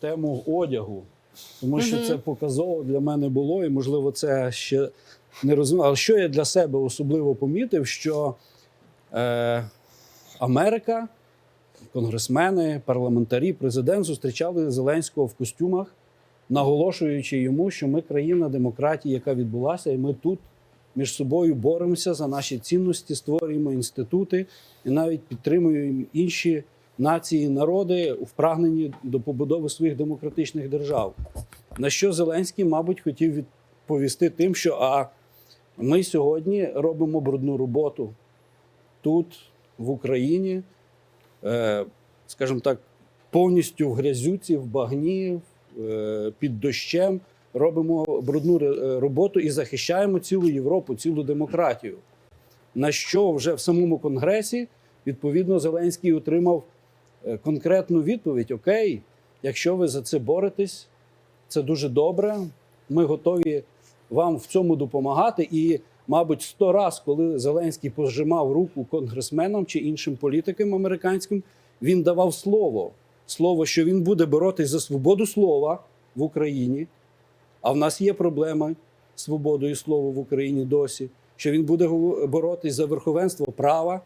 Тему одягу, тому що це показово для мене було, і можливо, це ще не розумію. Але що я для себе особливо помітив, що е, Америка, конгресмени, парламентарі, президент зустрічали Зеленського в костюмах, наголошуючи йому, що ми країна демократії, яка відбулася, і ми тут між собою боремося за наші цінності, створюємо інститути і навіть підтримуємо інші нації, народи в прагненні до побудови своїх демократичних держав. На що Зеленський, мабуть, хотів відповісти тим, що а ми сьогодні робимо брудну роботу тут, в Україні, е, скажімо так, повністю в грязюці, в багні, е, під дощем. Робимо брудну роботу і захищаємо цілу Європу, цілу демократію. На що вже в самому Конгресі відповідно Зеленський отримав е, конкретну відповідь: Окей, якщо ви за це боретесь, це дуже добре. Ми готові вам в цьому допомагати. І, мабуть, сто раз, коли Зеленський пожимав руку конгресменам чи іншим політикам американським, він давав слово. Слово, що він буде боротись за свободу слова в Україні. А в нас є проблема з свободою слова в Україні досі. Що він буде боротись за верховенство права,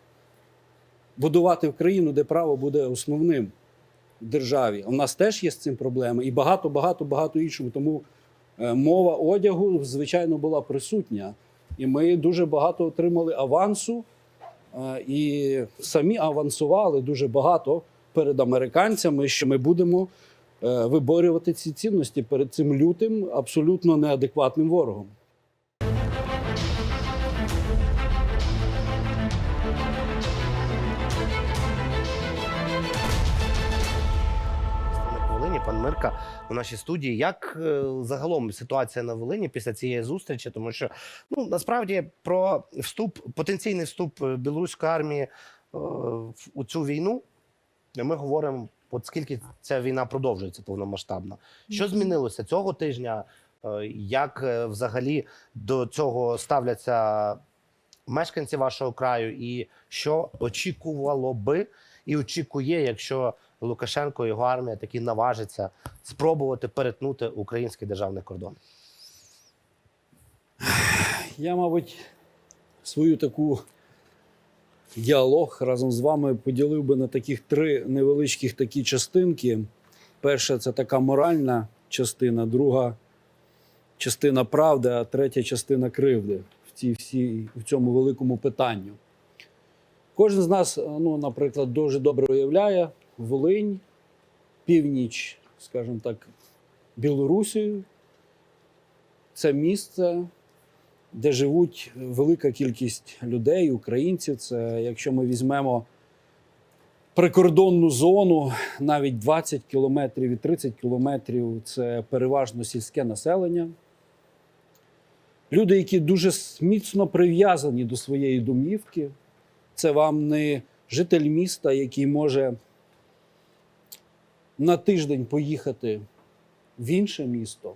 будувати в країну, де право буде основним в державі. У нас теж є з цим проблеми, і багато, багато, багато іншого. Тому е, мова одягу, звичайно, була присутня. І ми дуже багато отримали авансу, е, і самі авансували дуже багато перед американцями, що ми будемо е, виборювати ці цінності перед цим лютим, абсолютно неадекватним ворогом. Мирка у нашій студії. Як е, загалом ситуація на Волині після цієї зустрічі? Тому що ну насправді про вступ, потенційний вступ е, білоруської армії е, у цю війну ми говоримо. От скільки ця війна продовжується повномасштабно? Що змінилося цього тижня? Як взагалі до цього ставляться мешканці вашого краю, і що очікувало би і очікує, якщо Лукашенко і його армія таки наважиться спробувати перетнути український державний кордон? Я, мабуть, свою таку діалог разом з вами поділив би на таких три невеличких такі частинки. Перша це така моральна частина, друга частина правди, а третя частина кривди в, цій всій, в цьому великому питанню. Кожен з нас, ну, наприклад, дуже добре уявляє Волинь, північ, скажімо так, Білорусію. Це місце, де живуть велика кількість людей, українців. Це якщо ми візьмемо прикордонну зону, навіть 20 кілометрів і 30 кілометрів це переважно сільське населення. Люди, які дуже міцно прив'язані до своєї домівки. Це вам не житель міста, який може на тиждень поїхати в інше місто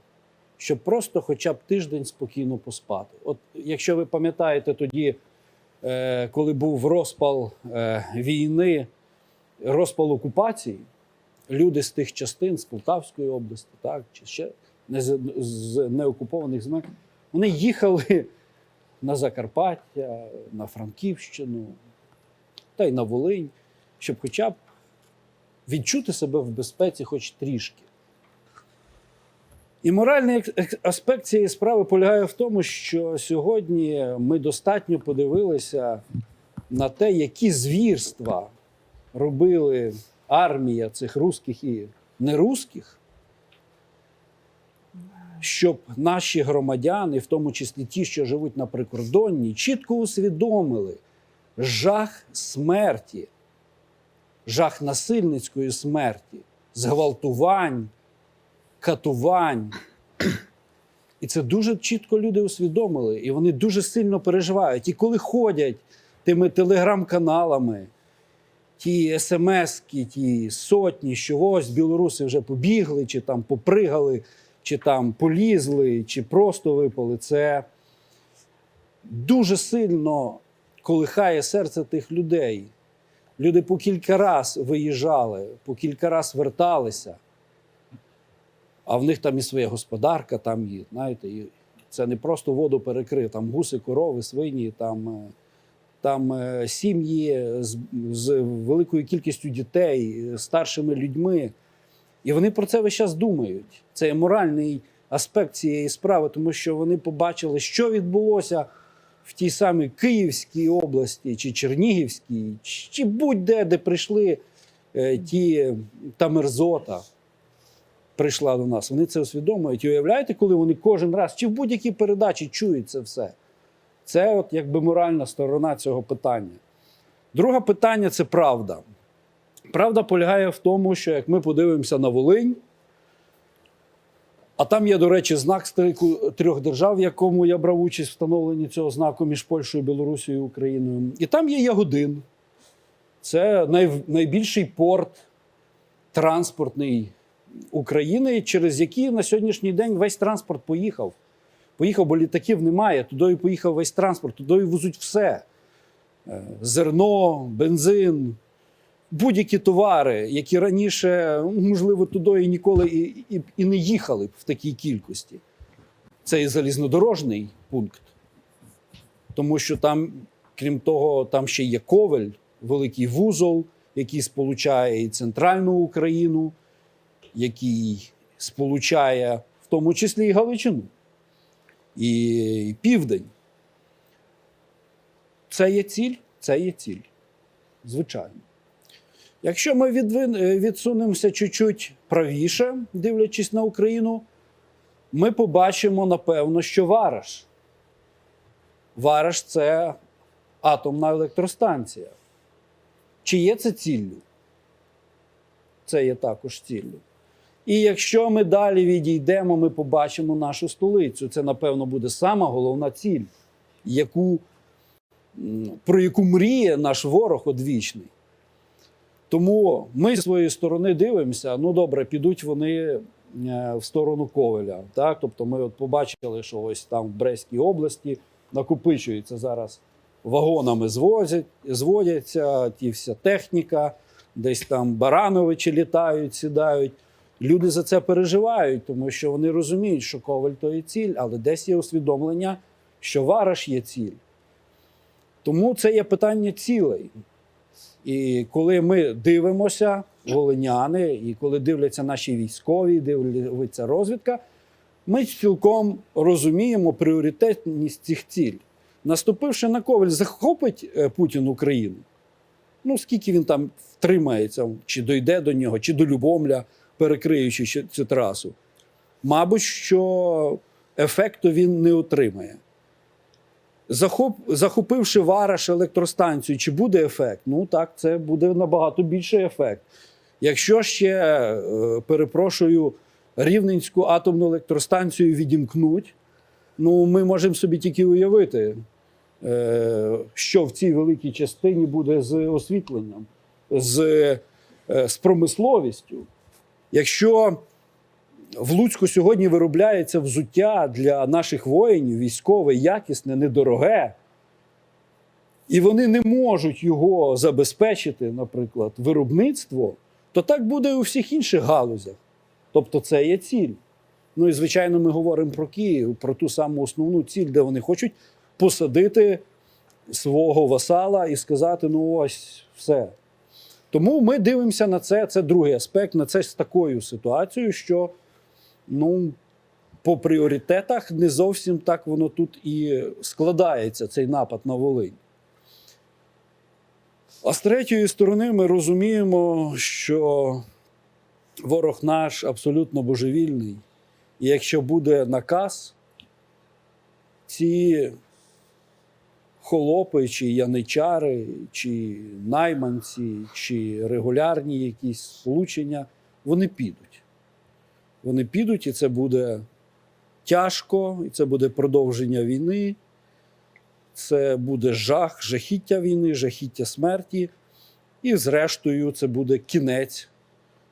щоб просто хоча б тиждень спокійно поспати. От якщо ви пам'ятаєте тоді, е, коли був розпал е, війни, розпал окупації, люди з тих частин, з Полтавської області, так, чи ще з неокупованих земель, вони їхали на Закарпаття, на Франківщину та й на Волинь, щоб хоча б відчути себе в безпеці хоч трішки. І моральний ек- ек- аспект цієї справи полягає в тому, що сьогодні ми достатньо подивилися на те, які звірства робили армія цих русських і нерусських, щоб наші громадяни, в тому числі ті, що живуть на прикордонні, чітко усвідомили жах смерті, жах насильницької смерті, зґвалтувань, катувань. І це дуже чітко люди усвідомили, і вони дуже сильно переживають. І коли ходять тими телеграм-каналами, ті смски, ті сотні, що ось білоруси вже побігли, чи там попригали, чи там полізли, чи просто випали, це дуже сильно колихає серце тих людей. Люди по кілька раз виїжджали, по кілька раз верталися. а в них там і своя господарка, там і, знаєте, і це не просто воду перекрив, там гуси, корови, свині, там, е, там е, сім'ї з, з великою кількістю дітей, старшими людьми. І вони про це весь час думають. Це є моральний аспект цієї справи, тому що вони побачили, що відбулося в тій самій Київській області чи Чернігівській, чи будь-де, де прийшли е, ті та мерзота. Прийшла до нас. Вони це усвідомлюють. І уявляєте, коли вони кожен раз чи в будь-якій передачі чують це все. Це от якби моральна сторона цього питання. Друге питання це правда. Правда полягає в тому, що як ми подивимося на Волинь, а там є, до речі, знак стику трьох держав, в якому я брав участь встановленні цього знаку між Польщею, Білорусією і Україною. І там є Ягодин. Це най, найбільший порт транспортний України, через який на сьогоднішній день весь транспорт поїхав. Поїхав, бо літаків немає. Туди поїхав весь транспорт, туди везуть все: Е, зерно, бензин, будь-які товари, які раніше, можливо, туди і ніколи і, і, і не їхали б в такій кількості. Це і залізнодорожний пункт, тому що там, крім того, там ще є Ковель, великий вузол, який сполучає і центральну Україну, який сполучає в тому числі і Галичину, і південь. Це є ціль, це є ціль. Звичайно. Якщо ми е, відсунемося чуть-чуть правіше, дивлячись на Україну, ми побачимо, напевно, що Вараш. Вараш це атомна електростанція. Чи є це ціллю? Це є також ціллю. І якщо ми далі відійдемо, ми побачимо нашу столицю. Це, напевно, буде сама головна ціль, яку, про яку мріє наш ворог одвічний. Тому ми зі своєї сторони дивимося, ну добре, підуть вони е, в сторону Ковеля. Так? Тобто ми от побачили, що ось там в Брестській області накопичується зараз вагонами звозять, зводяться ті вся техніка, десь там Барановичі літають, сідають. Люди за це переживають, тому що вони розуміють, що Коваль то є ціль, але десь є усвідомлення, що Вараш є ціль. Тому це є питання цілей. І коли ми дивимося, волиняни, і коли дивляться наші військові, дивиться розвідка, ми цілком розуміємо пріоритетність цих ціль. Наступивши на Коваль, захопить е, Путін Україну. Ну, скільки він там втримається, чи дойде до нього, чи до Любомля, перекриючи цю трасу. Мабуть, що ефекту він не отримає. Захоп, захопивши Вараш електростанцію, чи буде ефект? Ну так, це буде набагато більший ефект. Якщо ще, е, перепрошую, Рівненську атомну електростанцію відімкнуть, ну ми можемо собі тільки уявити, е, що в цій великій частині буде з освітленням, з, е, з промисловістю. Якщо в Луцьку сьогодні виробляється взуття для наших воїнів, військове, якісне, недороге, і вони не можуть його забезпечити, наприклад, виробництво, то так буде у всіх інших галузях. Тобто це є ціль. Ну і звичайно, ми говоримо про Київ, про ту саму основну ціль, де вони хочуть посадити свого васала і сказати: ну ось все. Тому ми дивимося на це. Це другий аспект, на це з такою ситуацією, що ну, по пріоритетах не зовсім так воно тут і складається, цей напад на Волинь. А з третьої сторони, ми розуміємо, що ворог наш абсолютно божевільний. І якщо буде наказ, ці холопи, чи яничари, чи найманці, чи регулярні якісь сполучення, вони підуть. Вони підуть, і це буде тяжко, і це буде продовження війни. Це буде жах, жахіття війни, жахіття смерті. І, зрештою, це буде кінець,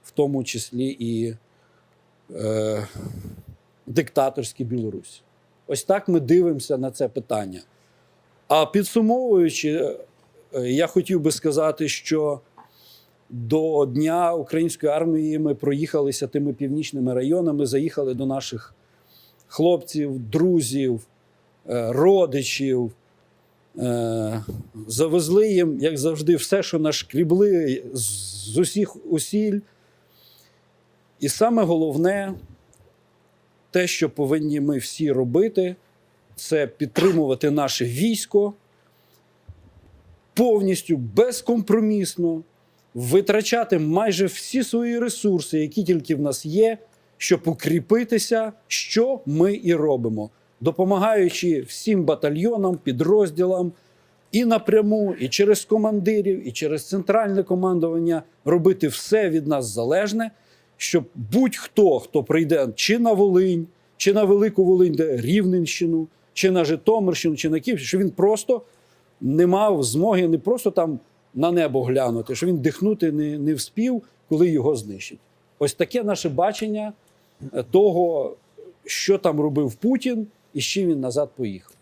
в тому числі і е, диктаторській Білорусі. Ось так ми дивимося на це питання. А підсумовуючи, е, я хотів би сказати, що до Дня української армії ми проїхалися тими північними районами, заїхали до наших хлопців, друзів, е, родичів. Е, Завезли їм, як завжди, все, що нашкрібли з з усіх усіль. І саме головне, те, що повинні ми всі робити, це підтримувати наше військо повністю безкомпромісно, витрачати майже всі свої ресурси, які тільки в нас є, щоб укріпитися, що ми і робимо, допомагаючи всім батальйонам, підрозділам і напряму, і через командирів, і через центральне командування робити все від нас залежне, щоб будь-хто, хто прийде чи на Волинь, чи на Велику Волинь, де Рівненщину, чи на Житомирщину, чи на Київщину, що він просто не мав змоги не просто там на небо глянути, що він дихнути не, не вспів, коли його знищать. Ось таке наше бачення е, того, що там робив Путін і з чим він назад поїхав.